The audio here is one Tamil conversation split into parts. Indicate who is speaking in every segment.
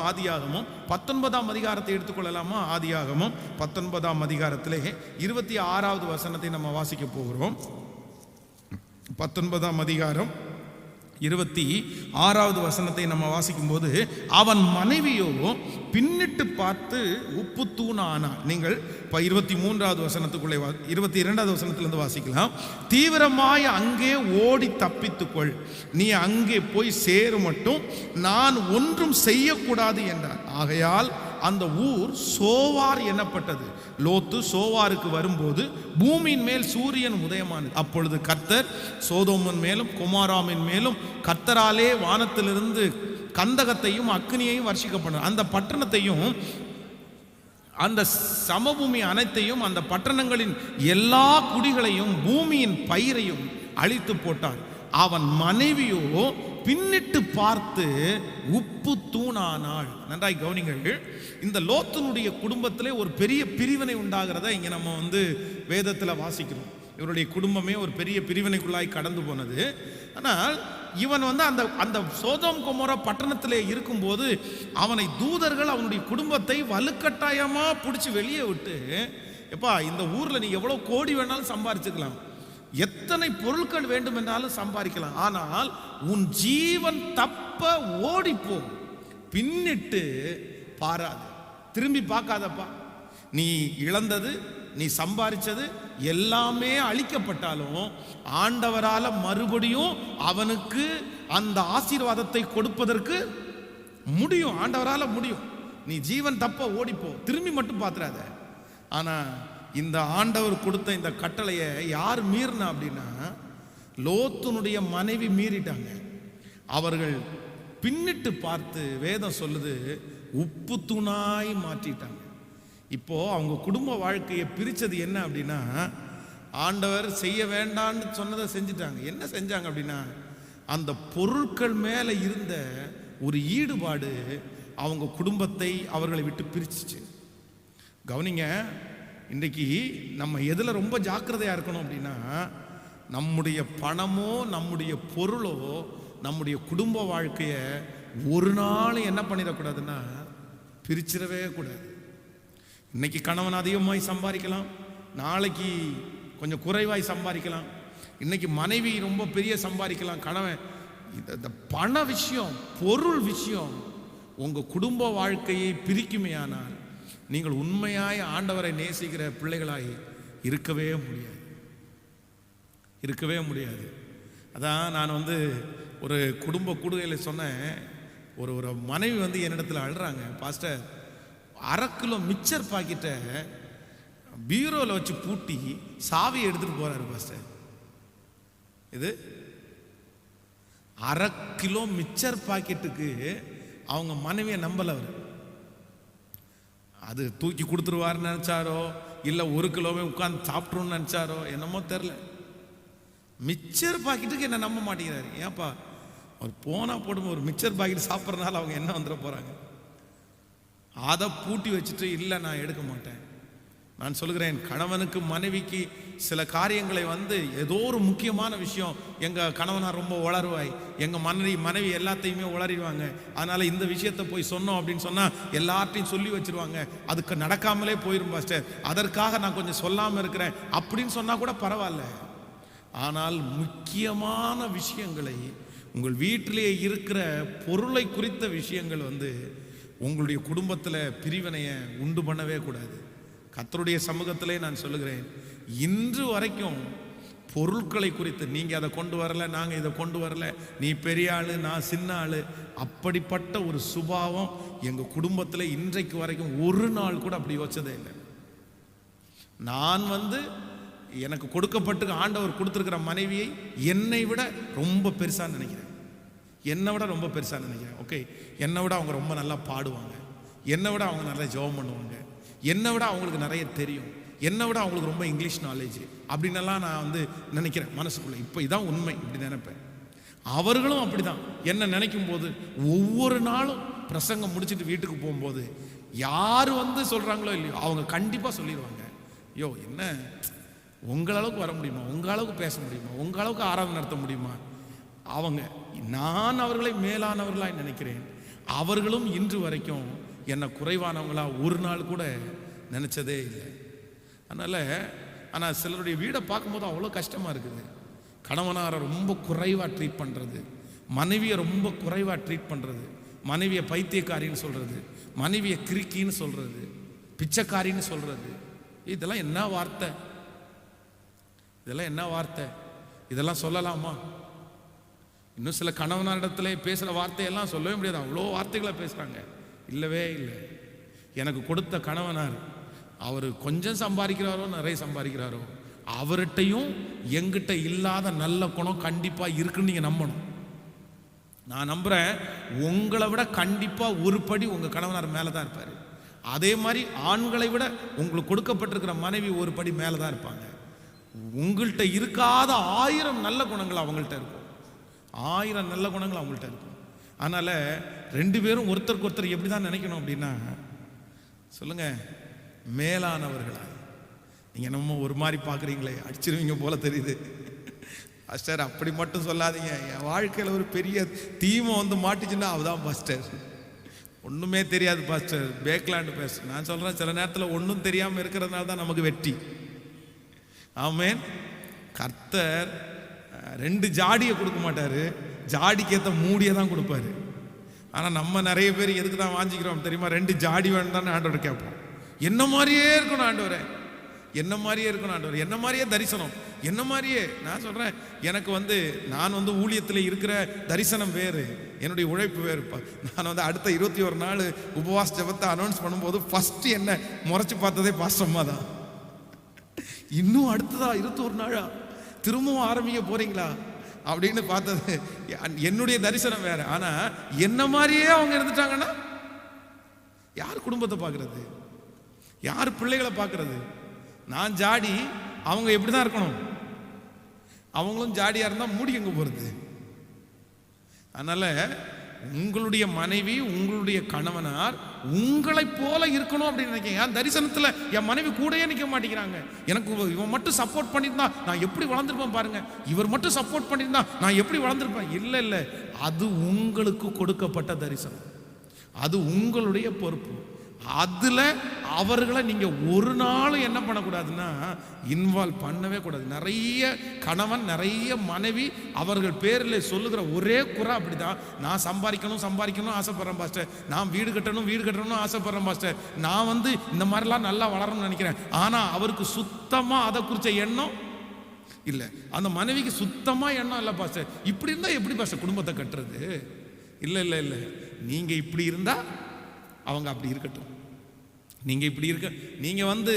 Speaker 1: ஆதியாகமும் பத்தொன்பதாம் அதிகாரத்தை எடுத்துக்கொள்ளலாமா? ஆதியாகமும் பத்தொன்பதாம் அதிகாரத்திலே இருபத்தி ஆறாவது வசனத்தை நம்ம வாசிக்க போகிறோம். பத்தொன்பதாம் அதிகாரம் இருபத்தி ஆறாவது வசனத்தை நம்ம வாசிக்கும்போது அவன் மனைவியோ பின்னிட்டு பார்த்து உப்பு தூணானாள் நீங்கள் இப்போ இருபத்தி மூன்றாவது வசனத்துக்குள்ளே வா இருபத்தி இரண்டாவது வசனத்துலேருந்து வாசிக்கலாம். தீவிரமாய் அங்கே ஓடி தப்பித்துக்கொள். நீ அங்கே போய் சேரு மட்டும். நான் ஒன்றும் செய்யக்கூடாது என்றார் ஆகையால் அந்த ஊர் சோவார் எனப்பட்டது லோத்து சோவாருக்கு வரும்போது பூமியின் மேல் சூரியன் உதயமானது. அப்பொழுது கர்த்தர் சோதோமன் மேலும் குமாராமின் மேலும் கர்த்தராலே வானத்திலிருந்து கந்தகத்தையும் அக்னியையும் வர்ஷிக்கப்படும் அந்த பட்டணத்தையும் அந்த சமபூமி அனைத்தையும் அந்த பட்டணங்களின் எல்லா குடிகளையும் பூமியின் பயிரையும் அழித்து போட்டார். அவன் மனைவியோ பின்னிட்டு பார்த்து உப்பு தூணானாள் நன்றாய் கவனிங்கள் இந்த லோத்தனுடைய குடும்பத்திலே ஒரு பெரிய பிரிவினை உண்டாகிறத இங்கே நம்ம வந்து வேதத்தில் வாசிக்கிறோம். இவருடைய குடும்பமே ஒரு பெரிய பிரிவினைக்குள்ளாய் கடந்து போனது. ஆனால் இவன் வந்து அந்த அந்த சோதோம் குமர பட்டணத்திலே இருக்கும்போது அவனை தூதர்கள் அவனுடைய குடும்பத்தை வலுக்கட்டாயமாக பிடிச்சி வெளியே விட்டு எப்பா இந்த ஊரில் நீ எவ்வளோ கோடி வேணாலும் சம்பாரிச்சுக்கலாம். எத்தனை பொருட்கள் வேண்டும் என்றாலும் சம்பாதிக்கலாம். ஆனால் உன் ஜீவன் தப்ப ஓடிப்போம். பின்னிட்டு பாராது. திரும்பி பார்க்காதப்பா. நீ இழந்தது நீ சம்பாரிச்சது எல்லாமே அழிக்கப்பட்டாலும் ஆண்டவரால் மறுபடியும் அவனுக்கு அந்த ஆசீர்வாதத்தை கொடுப்பதற்கு முடியும். ஆண்டவரால் முடியும். நீ ஜீவன் தப்ப ஓடிப்போ. திரும்பி மட்டும் பார்த்துறாத ஆனால் இந்த ஆண்டவர் கொடுத்த இந்த கட்டளையை யார் மீறினா அப்படின்னா லோத்துனுடைய மனைவி மீறிட்டாங்க. அவர்கள் பின்னிட்டு பார்த்து வேதம் சொல்லுது உப்பு தூணாய் மாற்றிட்டாங்க. இப்போ அவங்க குடும்ப வாழ்க்கையை பிரித்தது என்ன அப்படின்னா ஆண்டவர் செய்ய வேண்டான்னு சொன்னதை செஞ்சிட்டாங்க. என்ன செஞ்சாங்க அப்படின்னா அந்த பொருட்கள் மேலே இருந்த ஒரு ஈடுபாடு அவங்க குடும்பத்தை அவர்களை விட்டு பிரிச்சுச்சு. கவனிங்க இன்றைக்கி நம்ம எதில் ரொம்ப ஜாக்கிரதையாக இருக்கணும் அப்படின்னா நம்முடைய பணமோ நம்முடைய பொருளோ நம்முடைய குடும்ப வாழ்க்கையை ஒரு நாள் என்ன பண்ணிடக்கூடாதுன்னா பிரிச்சிடவே கூடாது. இன்னைக்கு கணவன் அதிகமாய் சம்பாதிக்கலாம் நாளைக்கு கொஞ்சம் குறைவாய் சம்பாதிக்கலாம் இன்னைக்கு மனைவி ரொம்ப பெரிய சம்பாதிக்கலாம் கணவன். இந்த இந்த பண விஷயம் பொருள் விஷயம் உங்கள் குடும்ப வாழ்க்கையை பிரிக்குமே ஆனால் நீங்கள் உண்மையாய் ஆண்டவரை நேசிக்கிற பிள்ளைகளாய் இருக்கவே முடியாது. இருக்கவே முடியாது. அதான் நான் வந்து ஒரு குடும்ப கூடுகையில் சொன்னேன். ஒரு ஒரு மனைவி வந்து என்னிடத்துல அழுறாங்க. பாஸ்டர் அரை கிலோ மிச்சர் பாக்கெட்டை பீரோவில் வச்சு பூட்டி சாவியை எடுத்துகிட்டு போகிறாரு பாஸ்டர் இது? அரை கிலோ மிச்சர் பாக்கெட்டுக்கு அவங்க மனைவியை நம்பல அவர். அது தூக்கி கொடுத்துருவாருன்னு நினச்சாரோ? இல்லை ஒரு கிலோவே உட்காந்து சாப்பிட்ருன்னு நினச்சாரோ? என்னமோ தெரில மிச்சர் பாக்கெட்டுக்கு என்ன நம்ப மாட்டேங்கிறாரு. ஏன்ப்பா அவர் போனால் போடும் ஒரு மிச்சர் பாக்கெட் சாப்பிட்றதுனால அவங்க என்ன வந்துட போகிறாங்க அதை பூட்டி வச்சுட்டு இல்லை நான் எடுக்க மாட்டேன். நான் சொல்கிறேன் கணவனுக்கு மனைவிக்கு சில காரியங்களை வந்து ஏதோ ஒரு முக்கியமான விஷயம் எங்கள் கணவனார் ரொம்ப உளருவாய் எங்கள் மனைவி மனைவி எல்லாத்தையுமே உளறிடுவாங்க. அதனால் இந்த விஷயத்தை போய் சொன்னோம் அப்படின்னு சொன்னால் எல்லார்ட்டையும் சொல்லி வச்சிருவாங்க. அதுக்கு நடக்காமலே போயிடும் பாஸ்டர். அதற்காக நான் கொஞ்சம் சொல்லாமல் இருக்கிறேன். அப்படின்னு சொன்னால் கூட பரவாயில்ல. ஆனால் முக்கியமான விஷயங்களை உங்கள் வீட்டிலே இருக்கிற பொருளை குறித்த விஷயங்கள் வந்து உங்களுடைய குடும்பத்தில் பிரிவினையை உண்டு பண்ணவே கூடாது. கத்தருடைய சமூகத்திலே நான் சொல்லுகிறேன் இன்று வரைக்கும் பொருட்களை குறித்து நீங்கள் அதை கொண்டு வரல நாங்கள் இதை கொண்டு வரல நீ பெரிய ஆளு நான் சின்ன ஆள் அப்படிப்பட்ட ஒரு சுபாவம் எங்கள் குடும்பத்தில் இன்றைக்கு வரைக்கும் ஒரு நாள் கூட அப்படி யோசிச்சதே இல்லை. நான் வந்து எனக்கு கொடுக்கப்பட்டு ஆண்டவர் கொடுத்துருக்கிற மனைவியை என்னை விட ரொம்ப பெருசாக நினைக்கிறேன். என்னை விட ரொம்ப பெருசாக நினைக்கிறேன். ஓகே என்னை விட அவங்க ரொம்ப நல்லா பாடுவாங்க. என்னை விட அவங்க நல்லா ஜெபம் பண்ணுவாங்க. என்னை விட அவங்களுக்கு நிறைய தெரியும். என்னை விட அவங்களுக்கு ரொம்ப இங்கிலீஷ் நாலேஜ் அப்படின்னெல்லாம் நான் வந்து நினைக்கிறேன் மனசுக்குள்ளே. இப்போ இதான் உண்மை. இப்படி நினைப்பேன். அவர்களும் அப்படிதான். என்ன நினைக்கும் போது ஒவ்வொரு நாளும் பிரசங்கம் முடிச்சிட்டு வீட்டுக்கு போகும்போது யார் வந்து சொல்கிறாங்களோ இல்லையோ அவங்க கண்டிப்பாக சொல்லிடுவாங்க. ஐயோ என்ன? உங்களளவுக்கு வர முடியுமா? உங்கள் அளவுக்கு பேச முடியுமா? உங்கள் அளவுக்கு ஆராதனை நடத்த முடியுமா? அவங்க நான் அவர்களை மேலானவர்களாய் நினைக்கிறேன். அவர்களும் இன்று வரைக்கும் என்னை குறைவானவங்களா ஒரு நாள் கூட நினச்சதே இல்லை. அதனால் ஆனால் சிலருடைய வீடை பார்க்கும்போது அவ்வளோ கஷ்டமாக இருக்குது. கணவனாரை ரொம்ப குறைவாக ட்ரீட் பண்ணுறது மனைவியை ரொம்ப குறைவாக ட்ரீட் பண்ணுறது மனைவியை பைத்தியக்காரின்னு சொல்கிறது மனைவியை கிறுக்கின்னு சொல்கிறது பிச்சைக்காரின்னு சொல்கிறது இதெல்லாம் என்ன வார்த்தை? இதெல்லாம் என்ன வார்த்தை? இதெல்லாம் சொல்லலாமா? இன்னும் சில கணவனாரிடத்துல பேசுகிற வார்த்தையெல்லாம் சொல்லவே முடியாது. அவ்வளோ வார்த்தைகளை பேசுகிறாங்க இல்லவே இல்லை. எனக்கு கொடுத்த கணவனார் அவர் கொஞ்சம் சம்பாதிக்கிறாரோ நிறைய சம்பாதிக்கிறாரோ அவர்கிட்டையும் எங்கிட்ட இல்லாத நல்ல குணம் கண்டிப்பாக இருக்குன்னு நீங்கள் நம்பணும். நான் நம்புகிறேன் உங்களை விட கண்டிப்பாக ஒரு படி உங்கள் கணவனார் மேலே தான் இருப்பார். அதே மாதிரி ஆண்களை விட உங்களுக்கு கொடுக்கப்பட்டிருக்கிற மனைவி ஒரு படி மேலே தான் இருப்பாங்க. உங்கள்கிட்ட இருக்காத ஆயிரம் நல்ல குணங்கள் அவங்கள்ட்ட இருக்கும். ஆயிரம் நல்ல குணங்கள் அவங்கள்ட்ட இருக்கும். அதனால் ரெண்டு பேரும் ஒருத்தருக்கு ஒருத்தர் எப்படி தான் நினைக்கணும் அப்படின்னா சொல்லுங்க மேலானவர்களா. நீங்கள் என்னமோ ஒரு மாதிரி பார்க்குறீங்களே அடிச்சிருவீங்க போல தெரியுது. பாஸ்டர் அப்படி மட்டும் சொல்லாதீங்க. என் வாழ்க்கையில் ஒரு பெரிய தீமை வந்து மாட்டுச்சுன்னா அவதான் பாஸ்டர் ஒன்றுமே தெரியாது பாஸ்டர் பேக்லாண்டு பேச. நான் சொல்கிறேன் சில நேரத்தில் ஒன்றும் தெரியாமல் இருக்கிறதுனால தான் நமக்கு வெற்றி ஆமேன். கர்த்தர் ரெண்டு ஜாடியை கொடுக்க மாட்டார். ஜாடிக்கேற்ற மூடியை தான் கொடுப்பாரு. ஆனால் நம்ம நிறைய பேர் எதுக்கு தான் வாஞ்சிக்கிறோம் தெரியுமா? ரெண்டு ஜாடி வேணும் தானே ஆண்டவர் கேட்போம். என்ன மாதிரியே இருக்கணும் ஆண்டவரே? என்ன மாதிரியே இருக்கணும் ஆண்டவர்? என்ன மாதிரியே தரிசனம்? என்ன மாதிரியே? நான் சொல்கிறேன் எனக்கு வந்து நான் வந்து ஊழியத்தில் இருக்கிற தரிசனம் வேறு என்னுடைய உழைப்பு வேறுப்பா. நான் வந்து அடுத்த இருபத்தி ஒரு நாள் உபவாஸ் ஜெபத்தை அனௌன்ஸ் பண்ணும்போது ஃபஸ்ட்டு என்ன முறைச்சி பார்த்ததே பாஸ்டம்மா தான். இன்னும் அடுத்ததா இருபத்தோரு நாளா? திரும்பவும் ஆரம்பிக்க போகிறீங்களா அப்படின்னு பார்த்தது. என்னுடைய தரிசனம் வேற. ஆனா என்ன மாதிரியே அவங்க இருந்துட்டாங்கன்னா யார் குடும்பத்தை பார்க்கறது? யார் பிள்ளைகளை பார்க்கறது? நான் ஜாடி அவங்க எப்படி தான் இருக்கணும்? அவங்களும் ஜாடியா இருந்தா மூடி எங்க போறது. அதனால உங்களுடைய மனைவி உங்களுடைய கணவனார் உங்களைப் போல இருக்கணும் அப்படின்னு நினைக்கிறேன் என் தரிசனத்துல என் மனைவி கூடயே நிற்க மாட்டேங்கிறாங்க. எனக்கு இவன் மட்டும் சப்போர்ட் பண்ணியிருந்தா நான் எப்படி வளர்ந்துருப்பேன் பாருங்க. இவர் மட்டும் சப்போர்ட் பண்ணியிருந்தா நான் எப்படி வளர்ந்துருப்பேன்? இல்லை இல்லை. அது உங்களுக்கு கொடுக்கப்பட்ட தரிசனம். அது உங்களுடைய பொறுப்பு. அதில் அவர்களை நீங்கள் ஒரு நாளும் என்ன பண்ணக்கூடாதுன்னா இன்வால்வ் பண்ணவே கூடாது. நிறைய கணவன் நிறைய மனைவி அவர்கள் பேரில் சொல்லுகிற ஒரே குறை அப்படிதான். நான் சம்பாதிக்கணும் சம்பாதிக்கணும் ஆசைப்பட்றேன் பாஸ்டர். நான் வீடு கட்டணும் வீடு கட்டணும்னு ஆசைப்பட்றேன் பாஸ்டர். நான் வந்து இந்த மாதிரிலாம் நல்லா வளரணும்னு நினைக்கிறேன். ஆனால் அவருக்கு சுத்தமாக அதை குறிச்ச எண்ணம் இல்லை. அந்த மனைவிக்கு சுத்தமாக எண்ணம் இல்லை பாஸ்டர். இப்படி இருந்தால் எப்படி பாஸ்டர் குடும்பத்தை கட்டுறது? இல்லை இல்லை இல்லை. நீங்கள் இப்படி இருந்தால் அவங்க அப்படி இருக்கட்டும். நீங்கள் இப்படி இருக்க நீங்கள் வந்து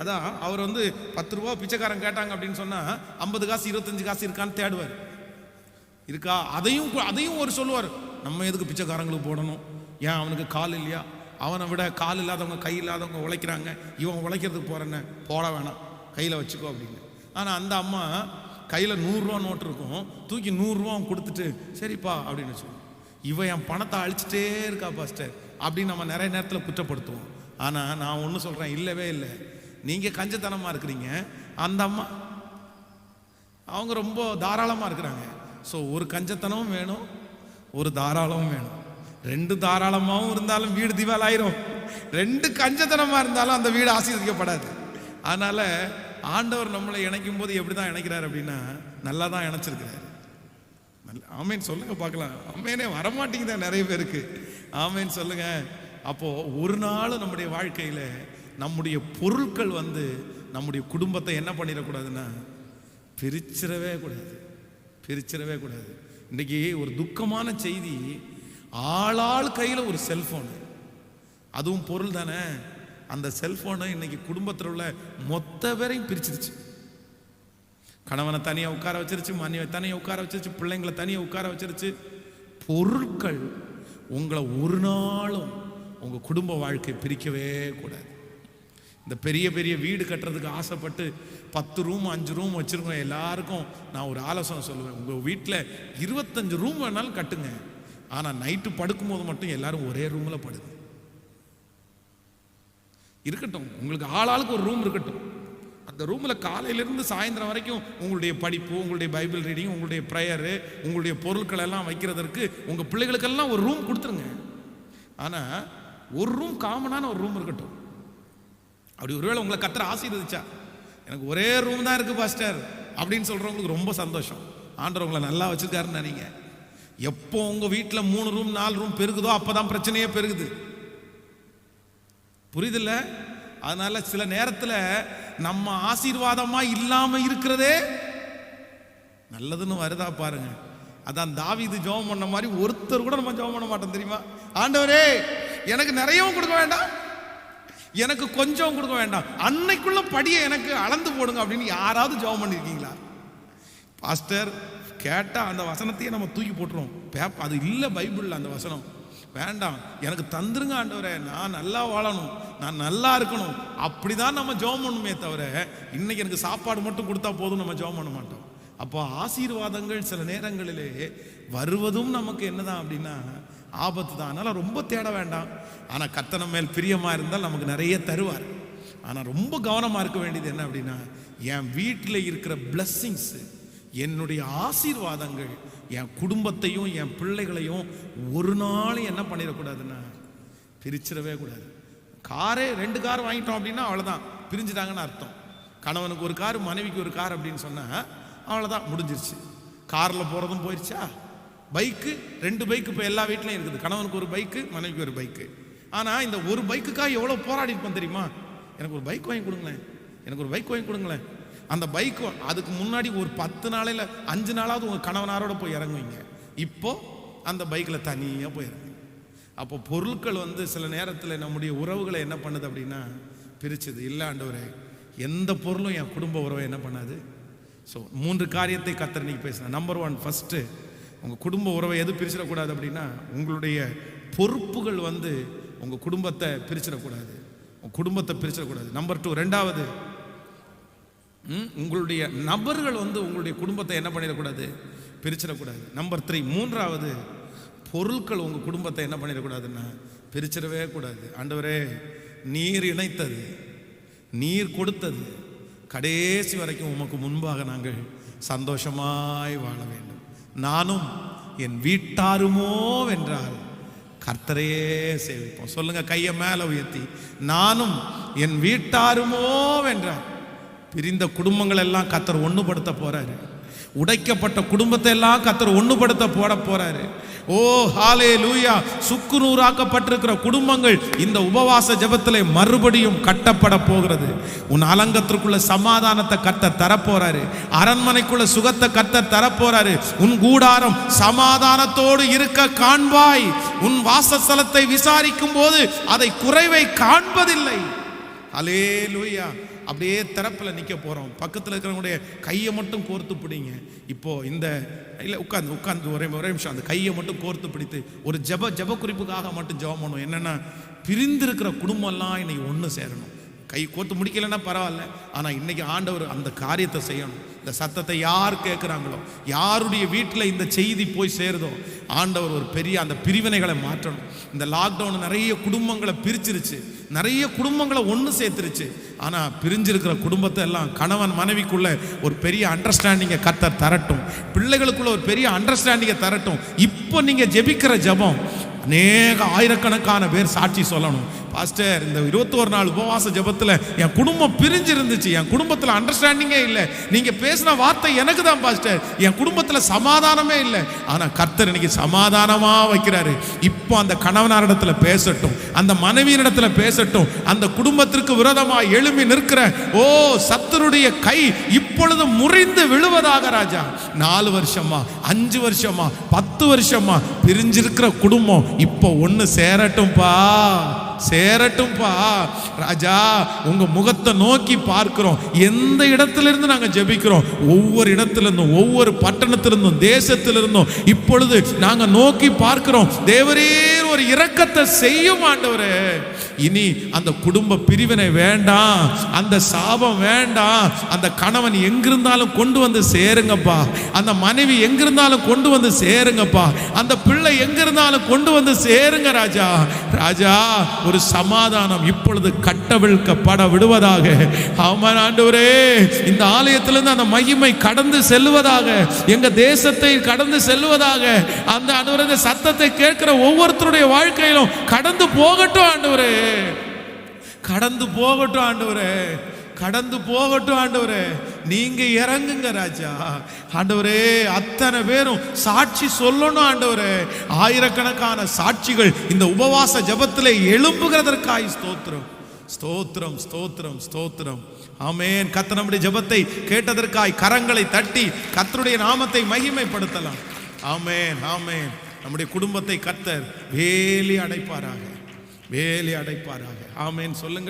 Speaker 1: அதான் அவர் வந்து பத்து ரூபா பிச்சைக்காரன் கேட்டாங்க அப்படின்னு சொன்னால் ஐம்பது காசு இருபத்தஞ்சு காசு இருக்கான்னு தேடுவார். இருக்கா? அதையும் அதையும் ஒரு சொல்லுவார். நம்ம எதுக்கு பிச்சைக்காரங்களுக்கு போடணும்? ஏன் அவனுக்கு கால் இல்லையா? அவனை விட கால் இல்லாதவங்க கை இல்லாதவங்க உழைக்கிறாங்க. இவன் உழைக்கிறதுக்கு போகிறேன்னு போட வேணாம். கையில் வச்சுக்கோ அப்படின்னு. ஆனால் அந்த அம்மா கையில் நூறுரூவா நோட்டு இருக்கும். தூக்கி நூறுரூவா அவன் கொடுத்துட்டு சரிப்பா அப்படின்னு வச்சு இவன் என் பணத்தை அழிச்சிட்டே இருக்கா பாஸ்டர். அப்படின்னு நம்ம நிறைய நேரத்தில் குற்றப்படுத்துவோம். ஆனால் நான் ஒன்று சொல்கிறேன் இல்லவே இல்லை. நீங்கள் கஞ்சத்தனமாக இருக்கிறீங்க. அந்த அம்மா அவங்க ரொம்ப தாராளமாக இருக்கிறாங்க. ஸோ ஒரு கஞ்சத்தனமும் வேணும் ஒரு தாராளமும் வேணும். ரெண்டு தாராளமாகவும் இருந்தாலும் வீடு திவால் ஆயிரும் ரெண்டு கஞ்சத்தனமாக இருந்தாலும் அந்த வீடு ஆசீர்வதிக்கப்படாது. அதனால் ஆண்டவர் நம்மளை இணைக்கும் போது எப்படி தான் இணைக்கிறார் அப்படின்னா நல்லா தான் இணைச்சிருக்கிறார். நல்ல ஆமேன். சொல்லுங்க பார்க்கலாம். ஆமேனே வரமாட்டேங்குதான் நிறைய பேருக்கு. ஆமேன் சொல்லுங்க. அப்போ ஒரு நாள் நம்முடைய வாழ்க்கையில நம்முடைய பொருட்கள் வந்து நம்முடைய குடும்பத்தை என்ன பண்ணிடக்கூடாதுன்னா பிரிச்சிடவே கூடாது. பிரிச்சிடவே கூடாது. இன்னைக்கு ஒரு துக்கமான செய்தி ஆளாள் கையில் ஒரு செல்ஃபோனு அதுவும் பொருள் தானே. அந்த செல்ஃபோனை இன்னைக்கு குடும்பத்தில் உள்ள மொத்த பேரையும் பிரிச்சிருச்சு. கணவனை தனியாக உட்கார வச்சிருச்சு மனைவி தனியாக உட்கார வச்சிருச்சு பிள்ளைங்களை தனியாக உட்கார வச்சிருச்சு. பொருட்கள் உங்களை ஒரு நாளும் உங்கள் குடும்ப வாழ்க்கை பிரிக்கவே கூடாது. இந்த பெரிய பெரிய வீடு கட்டுறதுக்கு ஆசைப்பட்டு பத்து ரூம் அஞ்சு ரூம் வச்சுருக்கோம். எல்லாருக்கும் நான் ஒரு ஆலோசனை சொல்லுவேன். உங்கள் வீட்டில் இருபத்தஞ்சு ரூம் வேணாலும் கட்டுங்க. ஆனால் நைட்டு படுக்கும்போது மட்டும் எல்லாரும் ஒரே ரூமில் படுங்க. இருக்கட்டும். உங்களுக்கு ஆளாளுக்கு ஒரு ரூம் இருக்கட்டும். அந்த ரூமில் காலையிலேருந்து சாயந்தரம் வரைக்கும் உங்களுடைய படிப்பு உங்களுடைய பைபிள் ரீடிங் உங்களுடைய ப்ரேயரு உங்களுடைய பொருட்கள் எல்லாம் வைக்கிறதற்கு உங்கள் பிள்ளைகளுக்கெல்லாம் ஒரு ரூம் கொடுத்துருங்க. ஆனால் ஒரு ரூம் காமனான ஒரு ரூம் இருக்கட்டும். அப்படி ஒருவேளை உங்களை கத்திர ஆசீர்வதிச்சா எனக்கு ஒரே ரூம் தான் இருக்குது பாஸ்டர் அப்படின்னு சொல்கிறவங்களுக்கு ரொம்ப சந்தோஷம். ஆண்டவர் உங்களை நல்லா வச்சுருக்காருன்னு நினைங்க. எப்போ உங்கள் வீட்டில் மூணு ரூம் நாலு ரூம் பெருகுதோ அப்போ தான் பிரச்சனையே பெருகுது. புரியுதில்ல? அதனால் சில நேரத்தில் நம்ம ஆசீர்வாதமா இல்லாம இருக்கிறதே நல்லதுன்னு வருதா பாருங்க. அதான் தாவிது ஜெபம் பண்ண மாதிரி ஒருத்தர் கூட நம்ம ஜெபம் பண்ண மாட்டோம் தெரியுமா? ஆண்டவரே எனக்கு நிறையவும் கொடுக்க வேண்டாம். எனக்கு கொஞ்சம் கொடுக்க வேண்டாம். அன்னைக்குள்ள படியை எனக்கு அளந்து போடுங்க அப்படின்னு யாராவது ஜெபம் பண்ணியிருக்கீங்களா பாஸ்டர் கேட்டால் அந்த வசனத்தையே நம்ம தூக்கி போட்டுருவோம். பேப்பர் அது இல்லை பைபிளில் அந்த வசனம். வேண்டாம் எனக்கு தந்துருங்க ஆண்டவரே நான் நல்லா வாழணும் நான் நல்லா இருக்கணும். அப்படிதான் நம்ம ஜெபம் பண்ணுமே தவிர இன்னைக்கு எனக்கு சாப்பாடு மட்டும் கொடுத்தா போதும் நம்ம ஜோம் பண்ண மாட்டோம். அப்போ ஆசீர்வாதங்கள் சில நேரங்களிலே வருவதும் நமக்கு என்னதான் அப்படின்னா ஆபத்து தான். அதனால் ரொம்ப தேட வேண்டாம். ஆனால் கத்தனை மேல் பிரியமாக இருந்தால் நமக்கு நிறைய தருவார். ஆனால் ரொம்ப கவனமாக இருக்க வேண்டியது என்ன அப்படின்னா என் வீட்டில் இருக்கிற பிளஸ்ஸிங்ஸு என்னுடைய ஆசீர்வாதங்கள் என் குடும்பத்தையும் என் பிள்ளைகளையும் ஒரு நாளும் என்ன பண்ணிடக்கூடாதுன்னா பிரிச்சிடவே கூடாது. காரே ரெண்டு கார் வாங்கிட்டோம் அப்படின்னா அவ்வளோதான் பிரிஞ்சுட்டாங்கன்னு அர்த்தம். கணவனுக்கு ஒரு கார் மனைவிக்கு ஒரு கார் அப்படின்னு சொன்னால் அவ்வளோதான் முடிஞ்சிருச்சு. காரில் போகிறதும் போயிடுச்சா பைக்கு ரெண்டு பைக்கு இப்போ எல்லா வீட்லையும் இருக்குது. கணவனுக்கு ஒரு பைக்கு மனைவிக்கு ஒரு பைக்கு. ஆனால் இந்த ஒரு பைக்குக்காக எவ்வளோ போராடி இருப்போம் தெரியுமா? எனக்கு ஒரு பைக் வாங்கி கொடுங்களேன். எனக்கு ஒரு பைக் வாங்கி கொடுங்களேன். அந்த பைக்கு அதுக்கு முன்னாடி ஒரு பத்து நாளையில் அஞ்சு நாளாவது உங்கள் கணவனாரோட போய் இறங்குவீங்க. இப்போது அந்த பைக்கில் தனியாக போய் அப்போ பொருட்கள் வந்து சில நேரத்தில் நம்முடைய உறவுகளை என்ன பண்ணுது அப்படின்னா பிரிச்சுது. இல்லை ஆண்டவரே எந்த பொருளும் என் குடும்ப உறவை என்ன பண்ணாது? ஸோ மூன்று காரியத்தை கத்தரணிக்கு இன்னைக்கு பேசுகிறேன் நம்பர் ஒன் ஃபஸ்ட்டு உங்கள் குடும்ப உறவை எது பிரிச்சிடக்கூடாது அப்படின்னா உங்களுடைய பொறுப்புகள் வந்து உங்கள் குடும்பத்தை பிரிச்சிடக்கூடாது. உங்கள் குடும்பத்தை பிரிச்சிடக்கூடாது. நம்பர் டூ ரெண்டாவது உங்களுடைய நபர்கள் வந்து உங்களுடைய குடும்பத்தை என்ன பண்ணிடக்கூடாது? பிரிச்சிடக்கூடாது. நம்பர் த்ரீ மூன்றாவது பொருட்கள் உங்கள் குடும்பத்தை என்ன பண்ணிடக்கூடாதுன்னா பிரிச்சிடவே கூடாது. ஆண்டவரே நீர் இணைத்தது நீர் கொடுத்தது கடைசி வரைக்கும் உமக்கு முன்பாக நாங்கள் சந்தோஷமாய் வாழ வேண்டும். நானும் என் வீட்டாருமோ வென்றால் கர்த்தரையே சேவிப்போம். சொல்லுங்க கையை மேலே உயர்த்தி. நானும் என் வீட்டாருமோ வென்றார் பிரிந்த குடும்பங்கள் எல்லாம் கத்தர் ஒன்றுபடுத்த போறாரு. உடைக்கப்பட்ட குடும்பத்தை எல்லாம் கத்தர் ஒன்றுபடுத்த போட போறாரு. ஓ ஹாலே லூயா சுக்குநூறாக்கப்பட்டிருக்கிற குடும்பங்கள் இந்த உபவாச ஜெபத்திலே மறுபடியும் கட்டப்பட போகிறது. உன் அலங்கத்திற்குள்ள சமாதானத்தை கத்த தரப்போறாரு. அரண்மனைக்குள்ள சுகத்தை கத்த தரப்போறாரு. உன் கூடாரம் சமாதானத்தோடு இருக்க காண்பாய். உன் வாசஸ்தலத்தை விசாரிக்கும் போது அதை குறைவை காண்பதில்லை. அலே லூயா அப்படியே திறப்பில் நிற்க போகிறோம் பக்கத்தில் இருக்கிறவங்களுடைய கையை மட்டும் கோர்த்து பிடிங்க. இப்போது இந்த இல்லை உட்காந்து உட்காந்து ஒரே ஒரே நிமிஷம். அந்த கையை மட்டும் கோர்த்து பிடித்து ஒரு ஜெப ஜெப குறிப்புக்காக மட்டும் ஜெபம் பண்ணணும் என்னன்னா பிரிந்திருக்கிற குடும்பம்லாம் இன்னைக்கு ஒன்று சேரணும். கை கோர்த்து முடிக்கலைன்னா பரவாயில்ல. ஆனால் இன்னைக்கு ஆண்டவர் அந்த காரியத்தை செய்யணும். இந்த சத்தத்தை யார் கேட்குறாங்களோ யாருடைய வீட்டில் இந்த செய்தி போய் சேருதோ ஆண்டவர் ஒரு பெரிய அந்த பிரிவினைகளை மாற்றணும். இந்த லாக்டவுன் நிறைய குடும்பங்களை பிரிச்சிருச்சு. நிறைய குடும்பங்களை ஒன்று சேர்த்துருச்சு. ஆனால் பிரிஞ்சிருக்கிற குடும்பத்தை எல்லாம் கணவன் மனைவிக்குள்ள ஒரு பெரிய அண்டர்ஸ்டாண்டிங்கை கத்த தரட்டும். பிள்ளைகளுக்குள்ள ஒரு பெரிய அண்டர்ஸ்டாண்டிங்கை தரட்டும். இப்போ நீங்கள் ஜெபிக்கிற ஜெபம் அநேக ஆயிரக்கணக்கான பேர் சாட்சி சொல்லணும். பாஸ்டர் இந்த இருபத்தோரு நாள் உபவாச ஜெபத்தில் என் குடும்பம் பிரிஞ்சு இருந்துச்சு என் குடும்பத்தில் அண்டர்ஸ்டாண்டிங்கே இல்லை. நீங்கள் பேசின வார்த்தை எனக்கு தான் பாஸ்டர் என் குடும்பத்தில் சமாதானமே இல்லை. ஆனால் கர்த்தர் இன்னைக்கு சமாதானமாக வைக்கிறாரு. இப்போ அந்த கணவனாரிடத்துல பேசட்டும். அந்த மனைவியினிடத்தில் பேசட்டும். அந்த குடும்பத்திற்கு விரோதமா எழும்பி நிற்கிற ஓ சத்தருடைய கை இப்பொழுது முறிந்து விழுவதாக ராஜா. நாலு வருஷமா அஞ்சு வருஷமா பத்து வருஷமா பிரிஞ்சிருக்கிற குடும்பம் இப்போ ஒன்று சேரட்டும்பா. சேரட்டும்பா. ராஜா உங்க முகத்தை நோக்கி பார்க்கிறோம். எந்த இடத்துல இருந்து நாங்க ஜெபிக்கிறோம்? ஒவ்வொரு இடத்துல இருந்தும் ஒவ்வொரு பட்டணத்திலிருந்தும் தேசத்திலிருந்தும். இப்பொழுது நாங்கள் நோக்கி பார்க்கிறோம். தேவரே ஒரு இரக்கத்தை செய்யும் ஆண்டவரே. இனி அந்த குடும்ப பிரிவினை வேண்டாம். அந்த சாபம் வேண்டாம். அந்த கணவன் எங்கிருந்தாலும் கொண்டு வந்து சேருங்கப்பா. அந்த மனைவி எங்கிருந்தாலும் கொண்டு வந்து சேருங்கப்பா. அந்த பிள்ளை எங்கிருந்தாலும் கொண்டு வந்து சேருங்க ராஜா. ராஜா ஒரு சமாதானம் இப்பொழுது கட்டவிழ்க்கப்பட விடுவதாக. ஆமாம் ஆண்டவரே இந்த ஆலயத்திலிருந்து அந்த மகிமை கடந்து செல்வதாக எங்க தேசத்தை கடந்து செல்வதாக அந்த ஆண்டவரே சத்தத்தை கேட்கிற ஒவ்வொருத்தருடைய வாழ்க்கையிலும் கடந்து போகட்டும் ஆண்டவரே. கடந்து போகட்டும் ஆண்டவரே. கடந்து போகட்டும் ஆண்டவரே. நீங்க இறங்குங்க ராஜா. ஆண்டவரே அத்தனை பேரும் சாட்சி சொல்லணும் ஆண்டவரே. ஆயிரக்கணக்கான சாட்சிகள் இந்த உபவாச ஜபத்தில் எழும்புகிறதற்காய் ஸ்தோத்திரம். ஸ்தோத்திரம் ஸ்தோத்திரம் ஸ்தோத்திரம். ஆமேன். கத்த நம்முடைய ஜெபத்தை கேட்டதற்காய் கரங்களை தட்டி கத்தருடைய நாமத்தை மகிமைப்படுத்தலாம். ஆமேன் ஆமேன். நம்முடைய குடும்பத்தை கத்தர் வேலி அடைப்பாராக. வேலி அடைப்பாராக. ஆமேன். சொல்லுங்க